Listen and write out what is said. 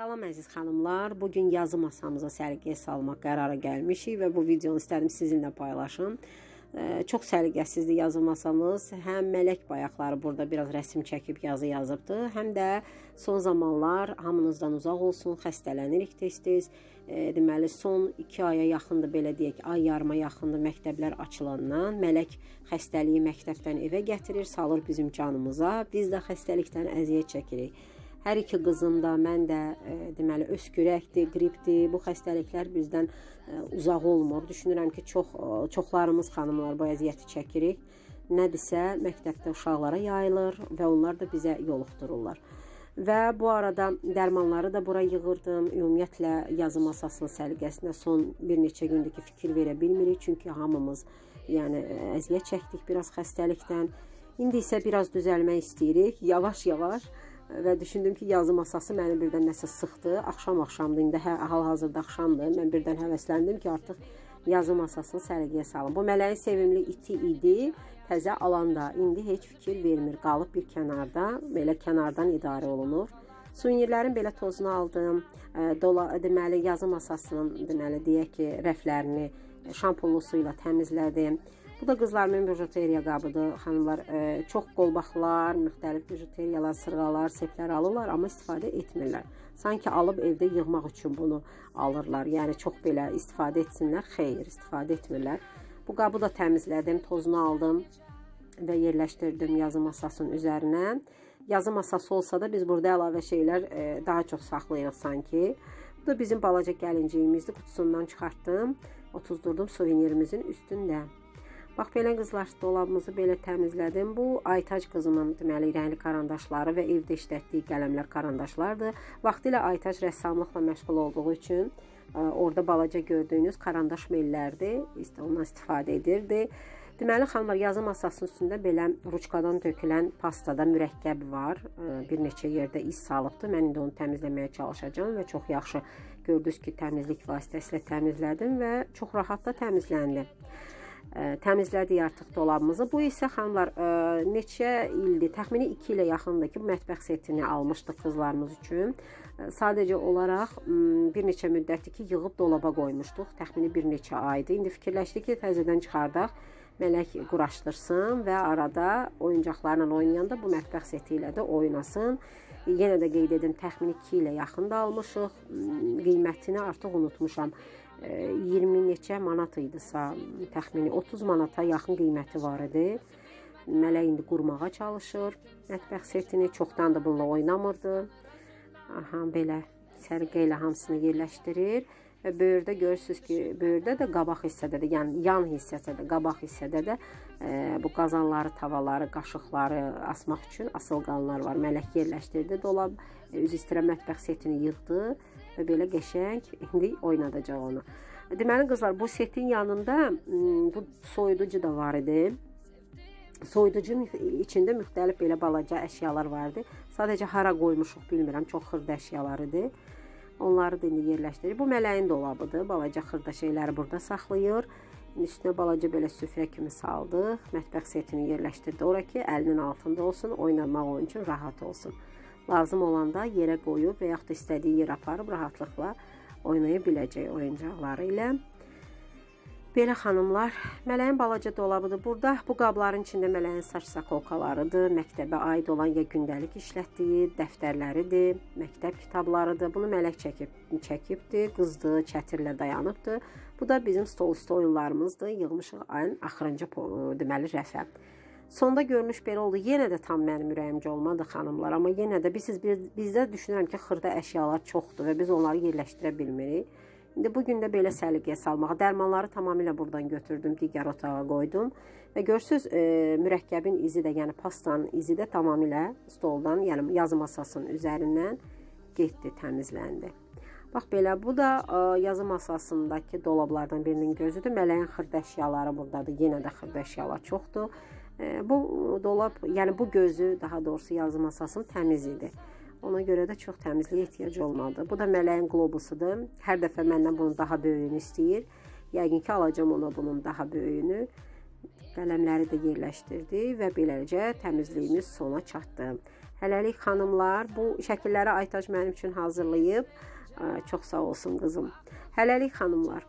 Salam əziz xanımlar. Bu gün yazı masamıza səliqəyə salmaq qərara gəlmişik və bu videonu istədim sizinlə paylaşım. Çox səliqəsizdir yazı masamız. Həm mələk bayaqları burada biraz rəsm çəkib yazı yazıbdı, həm də son zamanlar hamınızdan uzaq olsun, xəstələnirik tez-tez. Deməli son 2 aya yaxındır belə deyək, ay yarıma yaxındır məktəblər açılandan mələk xəstəliyi məktəbdən evə gətirir, salır bizim canımıza. Biz də xəstəlikdən əziyyət çəkirik. Hər iki qızım da, mən də e, deməli öskürəkdir, qripdir. Bu xəstəliklər bizdən e, uzaq olmur. Düşünürəm ki, çox e, çoxlarımız xanımlar bu əziyyəti çəkirik. Nədirsə məktəbdə uşaqlara yayılır və onlar da bizə yoluxdururlar. Və bu arada dərmanları da bura yığırdım. Ümumiyyətlə yazı masasının səliqəsinə son bir neçə gündür ki, fikir verə bilmirik, çünki hamımız yəni e, əziyyət çəkdik biraz xəstəlikdən. İndi isə biraz düzəlmək istəyirik, yavaş-yavaş və düşündüm ki, yazı masası məni birdən nəsə sıxdı. Axşam-axşamdır, indi hə, hal-hazırda axşamdır. Mən birdən həvəsləndim ki, artıq yazı masasını səliqəyə salım. Bu mələyin sevimli iti idi. Təzə alanda indi heç fikir vermir. Qalıb bir kənarda, belə kənardan idarə olunur. Suvenirlərin belə tozunu aldım. Dola deməli yazı masasının deməli deyək ki, rəflərini şampunlu su ilə təmizlədim. Bu da qızlarımın bijuteriya qabıdır. Xanımlar e, çox qolbaqlar, müxtəlif bijuteriyalar, sırğalar, seplər alırlar, amma istifadə etmirlər. Sanki alıb evdə yığmaq üçün bunu alırlar. Yəni çox belə istifadə etsinlər, xeyr, istifadə etmirlər. Bu qabı da təmizlədim, tozunu aldım və yerləşdirdim yazı masasının üzərinə. Yazı masası olsa da biz burada əlavə şeylər e, daha çox saxlayırıq sanki. Bu da bizim balaca gəlinciyimizdir. Qutusundan çıxartdım, otuzdurdum suvenirimizin üstündə. Bax belə qızlar, dolabımızı belə təmizlədim. Bu Aytac qızımın deməli rəngli karandaşları və evdə işlətdiyi qələmlər karandaşlardır. Vaxtilə Aytac rəssamlıqla məşğul olduğu üçün ə, e, orada balaca gördüyünüz karandaş mellərdir. İşte ondan istifadə edirdi. Deməli xanımlar yazı masasının üstündə belə ruçkadan tökülən pastada mürəkkəb var. E, bir neçə yerdə iz salıbdı. Mən indi onu təmizləməyə çalışacağam və çox yaxşı gördünüz ki, təmizlik vasitəsilə təmizlədim və çox rahat da təmizləndi ə, təmizlədik artıq dolabımızı. Bu isə xanımlar ə, neçə ildir, təxmini 2 ilə yaxındır ki, bu mətbəx setini almışdıq qızlarımız üçün. Ə, sadəcə olaraq ə, bir neçə müddətdir ki, yığıb dolaba qoymuşduq. Təxmini bir neçə aydır. İndi fikirləşdik ki, təzədən çıxardaq. Mələk quraşdırsın və arada oyuncaqlarla oynayanda bu mətbəx seti ilə də oynasın. Yenə də qeyd edim, təxmini 2 ilə yaxında almışıq. Qiymətini artıq unutmuşam. 20 neçə manat idisə, təxmini 30 manata yaxın qiyməti var idi. Mələk indi qurmağa çalışır. Mətbəx setini çoxdan da bununla oynamırdı. Aha, belə sərqə ilə hamısını yerləşdirir və böyürdə görürsüz ki, böyürdə də qabaq hissədə də, yəni yan hissədə də, qabaq hissədə də e, bu qazanları, tavaları, qaşıqları asmaq üçün asılqanlar var. Mələk yerləşdirdi, dolab e, üz istirə mətbəx setini yığdı və belə qəşəng indi oynadacaq onu. Deməli qızlar, bu setin yanında bu soyuducu da var idi. Soyuducunun içində müxtəlif belə balaca əşyalar vardı. Sadəcə hara qoymuşuq bilmirəm, çox xırda əşyalar idi. Onları da indi yerləşdirir. Bu mələyin dolabıdır. Balaca xırda şeyləri burada saxlayır. Üstünə balaca belə süfrə kimi saldıq. Mətbəx setini yerləşdirdi. Ora ki, əlinin altında olsun, oynamaq onun üçün rahat olsun. Lazım olanda yerə qoyub və yaxud da istədiyi yerə aparıb rahatlıqla oynaya biləcək oyuncaqları ilə. Belə xanımlar, mələyin balaca dolabıdır. Burada bu qabların içində mələyin saç sakolkalarıdır, məktəbə aid olan ya gündəlik işlətdiyi dəftərləridir, məktəb kitablarıdır. Bunu mələk çəkib, çəkibdir, qızdır, çətirlə dayanıbdır. Bu da bizim stol üstü oyunlarımızdır. Yığmışıq ayın axırıncı deməli rəfə. Sonda görünüş belə oldu. Yenə də tam mənim ürəyimcə olmadı xanımlar, amma yenə də biz bizdə düşünürəm ki, xırda əşyalar çoxdur və biz onları yerləşdirə bilmirik. İndi bu gün də belə səliqəyə salmağa dərmanları tamamilə buradan götürdüm, digər otağa qoydum və görürsüz e, mürəkkəbin izi də, yəni pastanın izi də tamamilə stoldan, yəni yazı masasının üzərindən getdi, təmizləndi. Bax belə, bu da ə, e, yazı masasındakı dolablardan birinin gözüdür. Mələyin xırda əşyaları burdadır. Yenə də xırda əşyalar çoxdur. E, bu dolab, yəni bu gözü, daha doğrusu yazı masasının təmiz idi. Ona görə də çox təmizliyə ehtiyac olmadı. Bu da mələyin qlobusudur. Hər dəfə məndən bunun daha böyüyünü istəyir. Yəqin ki, alacağam ona bunun daha böyüyünü. Qələmləri də yerləşdirdi və beləcə təmizliyimiz sona çatdı. Hələlik xanımlar, bu şəkilləri Aytac mənim üçün hazırlayıb. Çox sağ olsun qızım. Hələlik xanımlar.